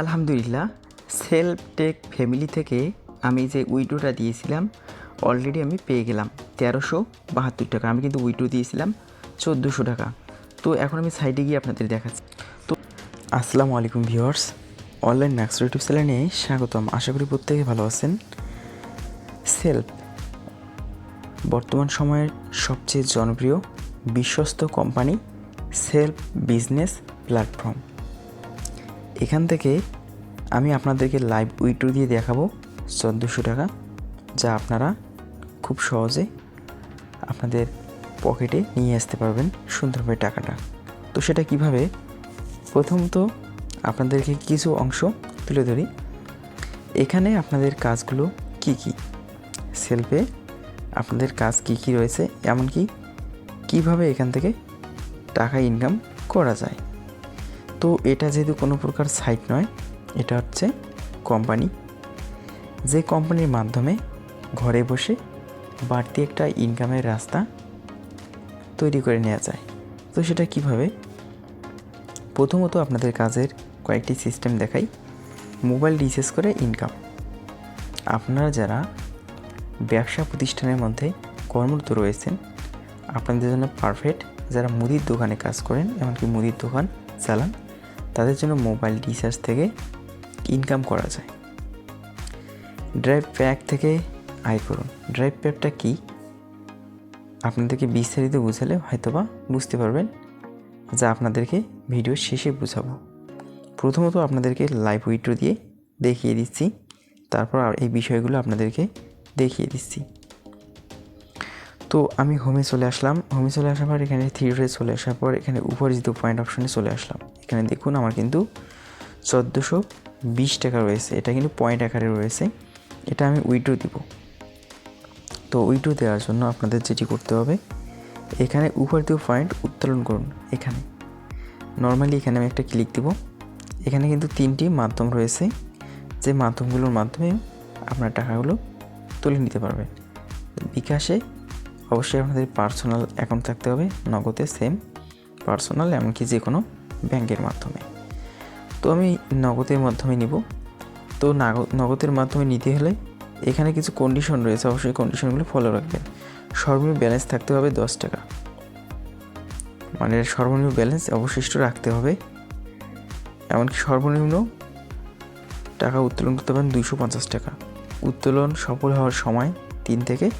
আলহামদুলিল্লাহ self take family থেকে আমি যে উইডোটা দিয়েছিলাম অলরেডি আমি পেয়ে গেলাম তেরোশো বাহাত্তর টাকা। আমি কিন্তু উইডো দিয়েছিলাম চোদ্দোশো টাকা। তো এখন আমি সাইডে গিয়ে আপনাদের দেখাচ্ছি। তো আসসালামু আলাইকুম ভিউয়ার্স অনলাইন ম্যাক্স ইউটিউব চ্যানেলে স্বাগতম। আশা করি প্রত্যেকে ভালো আছেন। সেলফ বর্তমান সময়ের সবচেয়ে জনপ্রিয়, বিশ্বস্ত কোম্পানি সেলফ বিজনেস প্ল্যাটফর্ম এখান থেকে আমি আপনাদেরকে লাইভ উইট্রো দিয়ে দেখাবো চোদ্দোশো টাকা, যা আপনারা খুব সহজে আপনাদের পকেটে নিয়ে আসতে পারবেন সুন্দরভাবে টাকাটা। তো সেটা কীভাবে? প্রথমত আপনাদেরকে কিছু অংশ তুলে ধরি। এখানে আপনাদের কাজগুলো কি কি? সেলফে আপনাদের কাজ কি কি রয়েছে, এমনকি কীভাবে এখান থেকে টাকা ইনকাম করা যায়। তো এটা যেহেতু কোনো প্রকার সাইট নয়, এটা হচ্ছে কোম্পানি যে কোম্পানির মাধ্যমে ঘরে বসে বাড়তি একটা ইনকামের রাস্তা তৈরি করে নেওয়া যায়। তো সেটা কীভাবে? প্রথমত আপনাদের কাজের কয়েকটি সিস্টেম দেখাই। মোবাইল রিচার্জ করে ইনকাম আপনারা যারা ব্যবসা প্রতিষ্ঠানের মধ্যে কর্মরত রয়েছেন, আপনাদের জন্য পারফেক্ট যারা মুদির দোকানে কাজ করেন, এমনকি মুদির দোকান চালান তাদের জন্য মোবাইল রিচার্জ থেকে ইনকাম করা যায়। ড্রাইভ প্যাক থেকে আয় করুন। ড্রাইভ প্যাকটা কী? আপনাদেরকে বিস্তারিত বুঝালে হয়তোবা বুঝতে পারবেন। যা আপনাদেরকে ভিডিও শেষে বুঝাবো। প্রথমত আপনাদেরকে লাইভ উইট্রো দিয়ে দেখিয়ে দিচ্ছি। তারপর আর এই বিষয়গুলো আপনাদেরকে দেখিয়ে দিচ্ছি। তো আমি হোমে চলে আসলাম হোমে চলে আসার পর এখানে থিয়েটারে চলে আসার পর এখানে উপরিচিত পয়েন্ট অপশনে চলে আসলাম। এখানে দেখুন আমার কিন্তু চোদ্দোশো বিশ টাকা রয়েছে। এটা কিন্তু পয়েন্ট আকারে রয়েছে। এটা আমি উইড্রো দিব। তো উইড্রো দেওয়ার জন্য আপনাদের যেটি করতে হবে, এখানে উপর উপরিত পয়েন্ট উত্তোলন করুন, এখানে। নর্মালি এখানে আমি একটা ক্লিক দিব। এখানে কিন্তু তিনটি মাধ্যম রয়েছে। যে মাধ্যমগুলোর মাধ্যমে আপনার টাকাগুলো তুলে নিতে পারবেন বিকাশে অবশ্যই আপনাদের পার্সোনাল অ্যাকাউন্ট থাকতে হবে। নগদে সেম পার্সোনাল এমনকি যে কোনো ব্যাংকের মাধ্যমে। তো আমি নগদের মাধ্যমে নিব। তো নাগ- নগদের মাধ্যমে নিতে হলে এখানে কিছু কন্ডিশন রয়েছে। অবশ্যই কন্ডিশনগুলো ফলো রাখবেন। সর্বনিম্ন ব্যালেন্স থাকতে হবে দশ টাকা। মানে সর্বনিম্ন ব্যালেন্স অবশিষ্ট রাখতে হবে। এমনকি সর্বনিম্ন টাকা উত্তোলন করতে পারেন দুইশো পঞ্চাশ টাকা। উত্তোলন সফল হওয়ার সময় তিন থেকে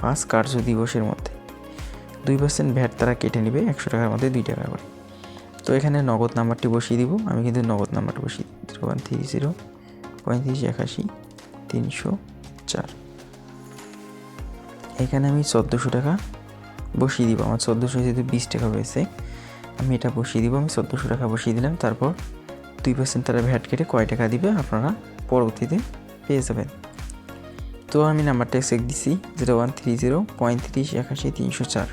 পাঁচ কার্য দিবসের মধ্যে। দুই পার্সেন্ট ভ্যাট তারা কেটে নেবে একশো টাকার মধ্যে দুই টাকা করে। তো এখানে নগদ নাম্বারটি বসিয়ে দিব। আমি কিন্তু নগদ নাম্বারটা বসিয়ে জিরো ওয়ান থ্রি জিরো পঁয়ত্রিশ একাশি তিনশো চার। এখানে আমি চোদ্দোশো টাকা বসিয়ে দিব। আমার চোদ্দোশো যেহেতু বিশ টাকা রয়েছে আমি এটা বসিয়ে দিব। আমি চোদ্দোশো টাকা বসিয়ে দিলাম। তারপর দুই পার্সেন্ট তারা ভ্যাট কেটে কয় টাকা দিবে আপনারা পরবর্তীতে পেয়ে যাবেন। তো আমি নাম্বারটা চেক দিছি zero one three zero point পঁয়ত্রিশ একাশি তিনশো চার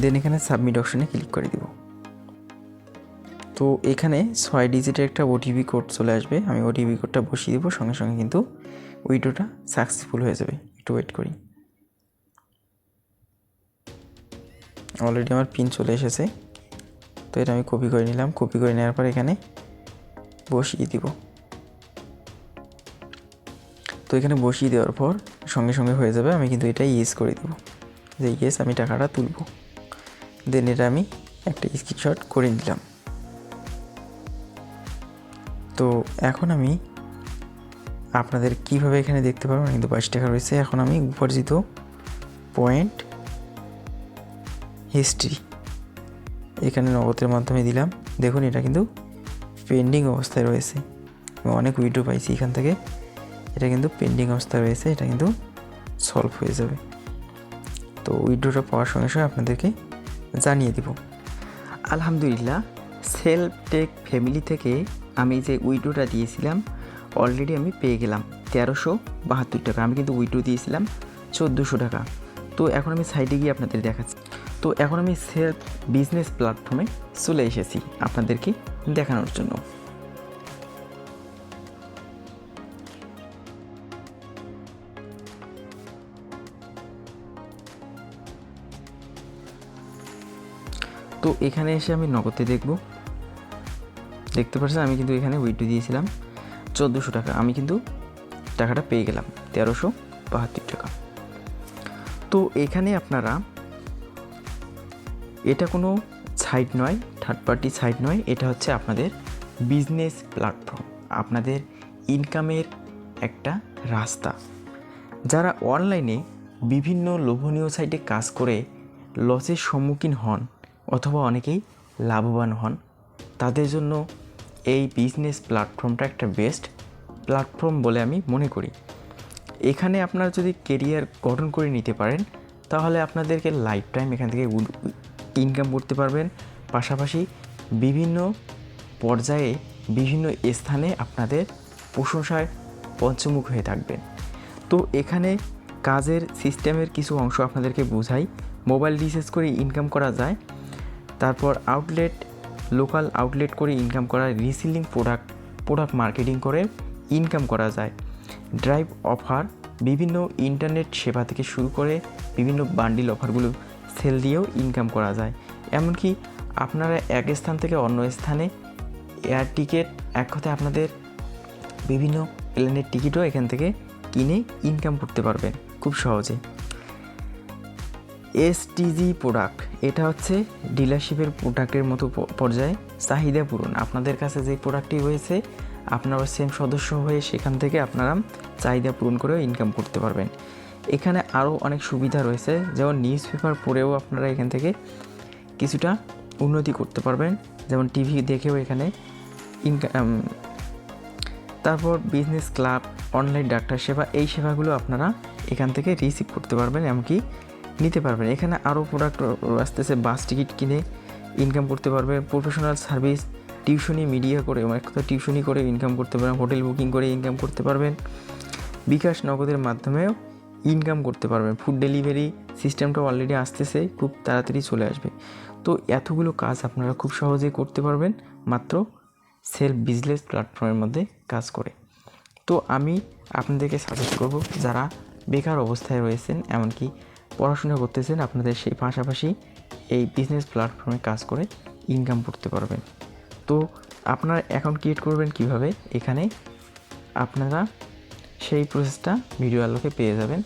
দেন এখানে সাবমিট অপশনে ক্লিক করে দিব। তো এখানে ছয় ডিজিটের একটা ওটিপি কোড চলে আসবে, আমি ওটিপি কোডটা বসিয়ে দেবো, সঙ্গে সঙ্গে কিন্তু উইডোটা সাকসেসফুল হয়ে যাবে। একটু ওয়েট করি। অলরেডি আমার পিন চলে এসেছে, তো এটা আমি কপি করে নিলাম কপি করে নেওয়ার পর এখানে বসিয়ে দিব। এখানে বসিয়ে দেওয়ার পর সঙ্গে সঙ্গে হয়ে যাবে, আমি কিন্তু এটা ইয়েস করে দেবো। যে ইয়েস আমি টাকাটা তুলব। দেন এটা আমি একটা স্ক্রিনশট করে নিলাম। তো এখন আমি আপনাদের কীভাবে এখানে দেখতে পারবেন কিন্তু বাইশ টাকা রয়েছে। এখন আমি উপার্জিত পয়েন্ট হিস্ট্রি এখানে নগদের মাধ্যমে দিলাম। দেখুন, এটা কিন্তু পেন্ডিং অবস্থায় রয়েছে। অনেক উইড্রো পাইছি এখান থেকে। এটা কিন্তু পেন্ডিং অবস্থায় রয়েছে, এটা কিন্তু সলভ হয়ে যাবে। তো উইড্রোটা পাওয়ার সঙ্গে সঙ্গে আপনাদেরকে জানিয়ে দিব। আলহামদুলিল্লাহ সেলফ টেক ফ্যামিলি থেকে আমি যে উইড্রোটা দিয়েছিলাম অলরেডি আমি পেয়ে গেলাম তেরোশো বাহাত্তর টাকা। আমি কিন্তু উইড্রো দিয়েছিলাম চোদ্দোশো টাকা। তো এখন আমি সাইডে গিয়ে আপনাদের দেখাচ্ছি। তো এখন আমি সেলফ বিজনেস প্ল্যাটফর্মে চলে এসেছি আপনাদেরকে দেখানোর জন্য। তো এখানে এসে আমি নগদে দেখব। দেখতে পাচ্ছেন আমি কিন্তু এখানে উইড্রো দিয়েছিলাম চোদ্দোশো টাকা। আমি কিন্তু টাকাটা পেয়ে গেলাম, তেরোশো বাহাত্তর টাকা। তো এখানে আপনারা, এটা কোনো সাইট নয় থার্ড পার্টি সাইট নয়, এটা হচ্ছে আপনাদের বিজনেস প্ল্যাটফর্ম আপনাদের ইনকামের একটা রাস্তা। যারা অনলাইনে বিভিন্ন লোভনীয় সাইটে কাজ করে লসের সম্মুখীন হন অথবা অনেকেই লাভবান হন। তাদের জন্য এই বিজনেস প্ল্যাটফর্মটা একটা বেস্ট প্ল্যাটফর্ম বলে আমি মনে করি। এখানে আপনারা যদি কেরিয়ার গঠন করে নিতে পারেন, তাহলে আপনাদেরকে লাইফ টাইম এখান থেকে ইনকাম করতে পারবেন। পাশাপাশি বিভিন্ন পর্যায়ে, বিভিন্ন স্থানে আপনাদের প্রশংসায় পঞ্চমুখ হয়ে থাকবেন। তো এখানে কাজের সিস্টেমের কিছু অংশ আপনাদেরকে বোঝাই। মোবাইল রিচার্জ করে ইনকাম করা যায় তারপর আউটলেট লোকাল আউটলেট করে ইনকাম করা রিসিলিং প্রোডাক্ট প্রোডাক্ট মার্কেটিং করে ইনকাম করা যায়। ড্রাইভ অফার বিভিন্ন ইন্টারনেট সেবা থেকে শুরু করে বিভিন্ন বান্ডিল অফারগুলো সেল দিয়েও ইনকাম করা যায়। এমনকি আপনারা এক স্থান থেকে অন্য স্থানে এয়ার টিকিট এক কথায় আপনাদের বিভিন্ন প্লেনের টিকিটও এখান থেকে কিনে ইনকাম করতে পারবেন খুব সহজে। এসটিজি প্রোডাক্ট এটা হচ্ছে ডিলারশিপের প্রোডাক্টের মতো পর্যায়ে চাহিদা পূরণ। আপনাদের কাছে যে প্রোডাক্টটি রয়েছে, আপনারা সেম সদস্য হয়ে সেখান থেকে আপনারা চাহিদা পূরণ করেও ইনকাম করতে পারবেন। এখানে আরও অনেক সুবিধা রয়েছে, যেমন নিউজ পেপার পড়েও আপনারা এখান থেকে কিছুটা উন্নতি করতে পারবেন। যেমন টিভি দেখেও এখানে ইনকাম তারপর বিজনেস ক্লাব অনলাইন ডাক্তার সেবা, এই সেবাগুলো আপনারা এখান থেকে রিসিভ করতে পারবেন, এমনকি নিতে পারবেন। এখানে আরও প্রোডাক্ট আসতেছে বাস টিকিট কিনে ইনকাম করতে পারবেন প্রফেশনাল সার্ভিস টিউশনি মিডিয়া করে এক কথা টিউশনি করে ইনকাম করতে পারবেন হোটেল বুকিং করে ইনকাম করতে পারবেন। বিকাশ নগদের মাধ্যমেও ইনকাম করতে পারবেন। ফুড ডেলিভারি সিস্টেমটা অলরেডি আসতেছে, খুব তাড়াতাড়ি চলে আসবে। তো এতগুলো কাজ আপনারা খুব সহজেই করতে পারবেন, মাত্র সেলফ বিজনেস প্ল্যাটফর্মের মধ্যে কাজ করে। তো আমি আপনাদেরকে সাজেস্ট করব, যারা বেকার অবস্থায় রয়েছেন, এমনকি পড়াশোনা করতেছেন, আপনাদের সেই পাশাপাশি এই বিজনেস প্ল্যাটফর্মে কাজ করে ইনকাম করতে পারবেন। তো আপনারা অ্যাকাউন্ট ক্রিয়েট করবেন কীভাবে? এখানে আপনারা সেই প্রসেসটা ভিডিও আলোকে পেয়ে যাবেন।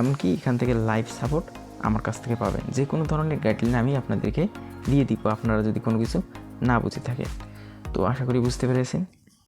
এমনকি এখান থেকে লাইভ সাপোর্ট আমার কাছ থেকে পাবেন। যে কোনো ধরনের গাইডলাইন আমি আপনাদেরকে দিয়ে দিব, আপনারা যদি কোনো কিছু না বুঝে থাকে তো আশা করি বুঝতে পেরেছেন।